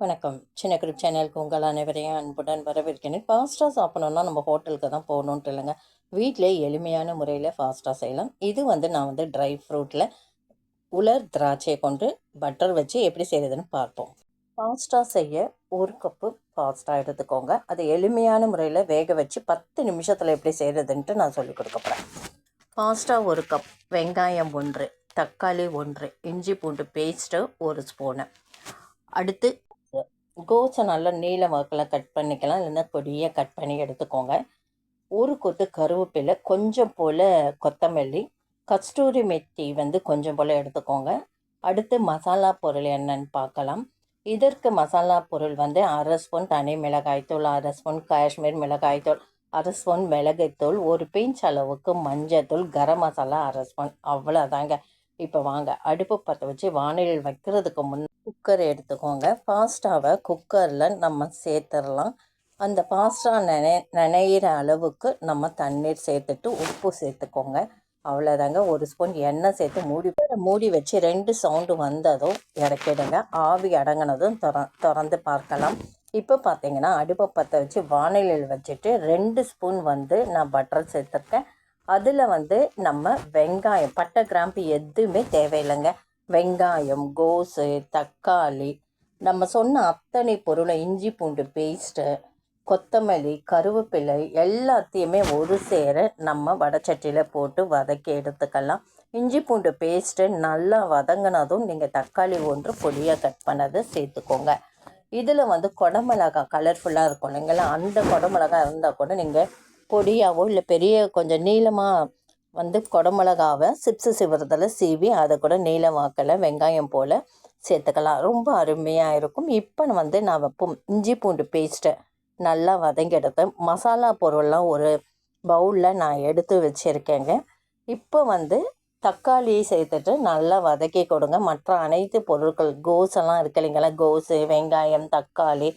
வணக்கம். சின்ன குரூப் சேனலுக்கு உங்கள் அனைவரையும் அன்புடன் வரவேற்கிறேன். ஃபாஸ்ட்டாக சாப்பிடணுன்னா நம்ம ஹோட்டலுக்கு தான் போகணுன்ட்டு இல்லைங்க. வீட்டிலே எளிமையான முறையில் ஃபாஸ்ட்டாக செய்யலாம். இது வந்து நான் வந்து ட்ரை ஃப்ரூட்டில் உலர் திராட்சையை கொண்டு பட்டர் வச்சு எப்படி செய்கிறதுன்னு பார்ப்போம். ஃபாஸ்ட்டாக செய்ய ஒரு கப்பு ஃபாஸ்ட்டாக எடுத்துக்கோங்க. அதை எளிமையான முறையில் வேக வச்சு பத்து நிமிஷத்தில் எப்படி செய்கிறதுன்ட்டு நான் சொல்லிக் கொடுக்க போகிறேன் ஃபாஸ்ட்டாக ஒரு கப் வெங்காயம் ஒன்று தக்காளி ஒன்று இஞ்சி பூண்டு பேஸ்ட்டு ஒரு ஸ்பூனு அடுத்து கோஸை நல்லா நீல வாக்கில் கட் பண்ணிக்கலாம். இல்லைன்னா கொடியாக கட் பண்ணி எடுத்துக்கோங்க. ஒரு கொத்து கருவேப்பிலை கொஞ்சம் போல் கொத்தமல்லி கஸ்தூரி மெத்தி வந்து கொஞ்சம் போல் எடுத்துக்கோங்க. அடுத்து மசாலா பொருள் என்னன்னு பார்க்கலாம். இதற்கு மசாலா பொருள் வந்து அரை ஸ்பூன் தனி மிளகாய்த்தூள் அரை ஸ்பூன் காஷ்மீர் மிளகாய்த்தூள் அரை ஸ்பூன் மிளகாய்த்தூள் ஒரு பிஞ்ச் அளவுக்கு மஞ்சத்தூள் கரம் மசாலா அரை ஸ்பூன். அவ்வளோதாங்க இப்போ வாங்க. அடுப்பு பற்ற வச்சு வானிலையில் வைக்கிறதுக்கு முன் குக்கர் எடுத்துக்கோங்க. பாஸ்டாவை குக்கரில் நம்ம சேர்த்துடலாம். அந்த பாஸ்டா நினை நினைகிற அளவுக்கு நம்ம தண்ணீர் சேர்த்துட்டு உப்பு சேர்த்துக்கோங்க. அவ்வளோதாங்க ஒரு ஸ்பூன் எண்ணெய் சேர்த்து மூடி மூடி வச்சு ரெண்டு சவுண்டு வந்ததும் இறக்கிடுங்க. ஆவி அடங்கினதும் திற திறந்து பார்க்கலாம். இப்போ பார்த்தீங்கன்னா அடுப்பை பற்ற வச்சு வானிலையில் வச்சுட்டு ரெண்டு ஸ்பூன் வந்து நான் பட்டர் சேர்த்துருக்கேன். அதில் வந்து நம்ம வெங்காயம் பட்டை கிராம்பு எதுவுமே தேவையில்லைங்க. வெங்காயம் கோஸு தக்காளி நம்ம சொன்ன அத்தனை பொருளை இஞ்சி பூண்டு பேஸ்ட்டு கொத்தமல்லி கருவேப்பிலை எல்லாத்தையுமே ஒரு சேர நம்ம வடச்சட்டியில் போட்டு வதக்கி எடுத்துக்கலாம். இஞ்சி பூண்டு பேஸ்ட்டு நல்லா வதங்கினதும் நீங்கள் தக்காளி ஒன்று பொடியாக கட் பண்ணதை சேர்த்துக்கோங்க. இதில் வந்து குடமிளகா கலர்ஃபுல்லாக இருக்கும். இல்லைங்களா அந்த குடமிளகா இருந்தால் கூட நீங்கள் பொடியாவோ இல்லை பெரிய கொஞ்சம் நீளமாக வந்து குடமிளகாவை சிப்ஸு சிவரத்தில் சீவி அதை கூட நீளமாக்கலை வெங்காயம் போல் சேர்த்துக்கலாம். ரொம்ப அருமையாக இருக்கும். இப்போ வந்து நான் வைப்போம். இஞ்சி பூண்டு பேஸ்ட்டை நல்லா வதங்கி எடுத்தேன் மசாலா பொருள்லாம் ஒரு பவுலில் நான் எடுத்து வச்சுருக்கேங்க. இப்போ வந்து தக்காளியை சேர்த்துட்டு நல்லா வதக்கி கொடுங்க. மற்ற அனைத்து பொருட்கள் கோஸ் எல்லாம் இருக்கு இல்லைங்களா? கோஸு வெங்காயம் தக்காளி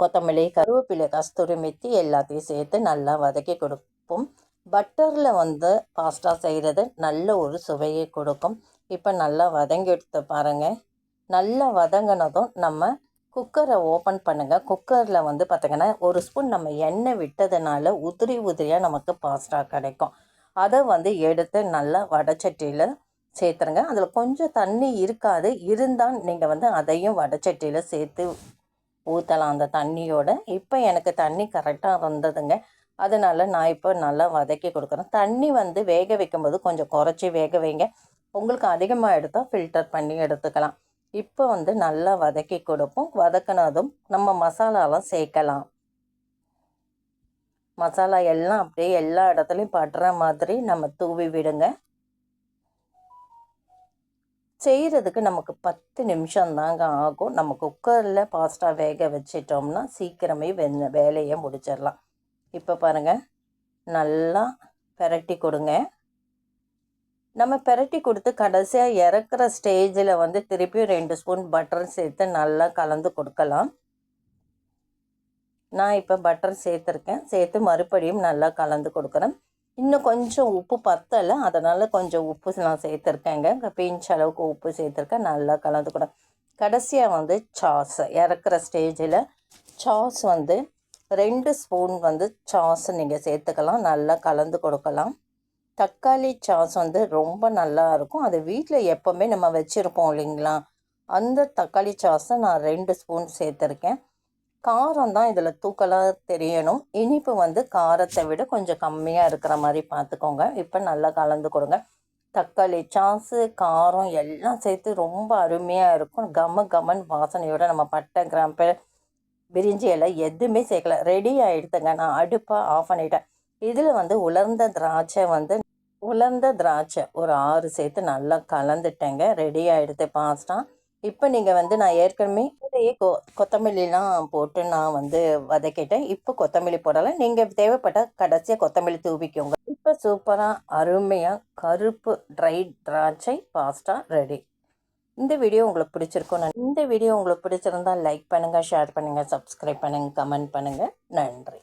கொத்தமல்லி கருவேப்பிலை கஸ்தூரி மெத்தி எல்லாத்தையும் சேர்த்து நல்லா வதக்கி கொடுப்போம். பட்டரில் வந்து பாஸ்டா செய்கிறது நல்ல ஒரு சுவையை கொடுக்கும். இப்போ நல்லா வதங்கி எடுத்து பாருங்கள் நல்லா வதங்கினதும் நம்ம குக்கரை ஓப்பன் பண்ணுங்கள் குக்கரில் வந்து பார்த்திங்கன்னா ஒரு ஸ்பூன் நம்ம எண்ணெய் விட்டதுனால உதிரி உதிரியாக நமக்கு பாஸ்டா கிடைக்கும். அதை வந்து எடுத்து நல்லா வடச்சட்டியில் சேர்த்துருங்க. அதில் கொஞ்சம் தண்ணி இருக்காது. இருந்தால் நீங்கள் வந்து அதையும் வடச்சட்டியில் சேர்த்து ஊற்றலாம் அந்த தண்ணியோட. இப்போ எனக்கு தண்ணி கரெக்டாக இருந்ததுங்க அதனால் நான் இப்போ நல்லா வதக்கி கொடுக்குறேன். தண்ணி வந்து வேக வைக்கும்போது கொஞ்சம் குறைச்சி வேக வைங்க. உங்களுக்கு அதிகமாக எடுத்தால் ஃபில்டர் பண்ணி எடுத்துக்கலாம். இப்போ வந்து நல்லா வதக்கி கொடுப்போம். வதக்கினதும் நம்ம மசாலாலாம் சேர்க்கலாம். மசாலா எல்லாம் அப்படியே எல்லா இடத்துலையும் படுற மாதிரி நம்ம தூவி விடுங்க. செய்கிறதுக்கு நமக்கு பத்து நிமிஷம் தாங்க ஆகும். நம்ம குக்கரில் பாஸ்டா வேக வச்சிட்டோம்னா சீக்கிரமே வெ வேலையை முடிச்சிடலாம். இப்போ பாருங்கள் நல்லா பெரட்டி கொடுங்க. நம்ம பெரட்டி கொடுத்து கடைசியாக இறக்குற ஸ்டேஜில் வந்து திருப்பியும் ரெண்டு ஸ்பூன் பட்டர் சேர்த்து நல்லா கலந்து கொடுக்கலாம். நான் இப்போ பட்டர் சேர்த்துருக்கேன். சேர்த்து மறுபடியும் நல்லா கலந்து கொடுக்குறேன். இன்னும் கொஞ்சம் உப்பு பத்தலை. அதனால் கொஞ்சம் உப்பு நான் சேர்த்துருக்கேங்க. பிஞ்ச் அளவுக்கு உப்பு சேர்த்துருக்கேன். நல்லா கலந்து கூட. கடைசியாக வந்து சாஸ். இறக்குற ஸ்டேஜில் சாஸ் வந்து ரெண்டு ஸ்பூன் வந்து சாஸ் நீங்கள் சேர்த்துக்கலாம். நல்லா கலந்து கொடுக்கலாம். தக்காளி சாஸ் வந்து ரொம்ப நல்லா இருக்கும். அது வீட்டில் எப்போவுமே நம்ம வச்சுருப்போம் இல்லைங்களா? அந்த தக்காளி சாஸை நான் ரெண்டு ஸ்பூன் சேர்த்துருக்கேன். காரம் தான் இதில் தூக்கலாக தெரியணும். இனிப்பு வந்து காரத்தை விட கொஞ்சம் கம்மியாக இருக்கிற மாதிரி பார்த்துக்கோங்க இப்போ நல்லா கலந்து கொடுங்க. தக்காளி சாஸு காரம் எல்லாம் சேர்த்து ரொம்ப அருமையாக இருக்கும். கம கமன் வாசனையோடு நம்ம பட்டை கிராம்பு பிரிஞ்சி எல்லாம் எதுவுமே சேர்க்கல. ரெடி ஆகிடுதுங்க நான் அடுப்பாக ஆஃப் பண்ணிட்டேன். இதில் வந்து உலர்ந்த திராட்சை வந்து உலர்ந்த திராட்சை ஒரு ஆறு சேர்த்து நல்லா கலந்துட்டேங்க. ரெடி ஆகிடுது பாஸ்ட்டாக இப்போ நீங்கள் வந்து நான் ஏற்கனவே இதையே கொ கொத்தமல்லிலாம் போட்டு நான் வந்து வதக்கிட்டேன். இப்போ கொத்தமல்லி போடலாம் நீங்கள் தேவைப்பட்ட கடைசியாக கொத்தமல்லி தூவிக்கோங்க. இப்போ சூப்பராக அருமையாக கருப்பு ட்ரை திராட்சை பாஸ்டா ரெடி இந்த வீடியோ உங்களுக்கு பிடிச்சிருக்கும் நான் இந்த வீடியோ உங்களுக்கு பிடிச்சிருந்தால் லைக் பண்ணுங்கள் ஷேர் பண்ணுங்கள் சப்ஸ்கிரைப் பண்ணுங்கள் கமெண்ட் பண்ணுங்கள் நன்றி.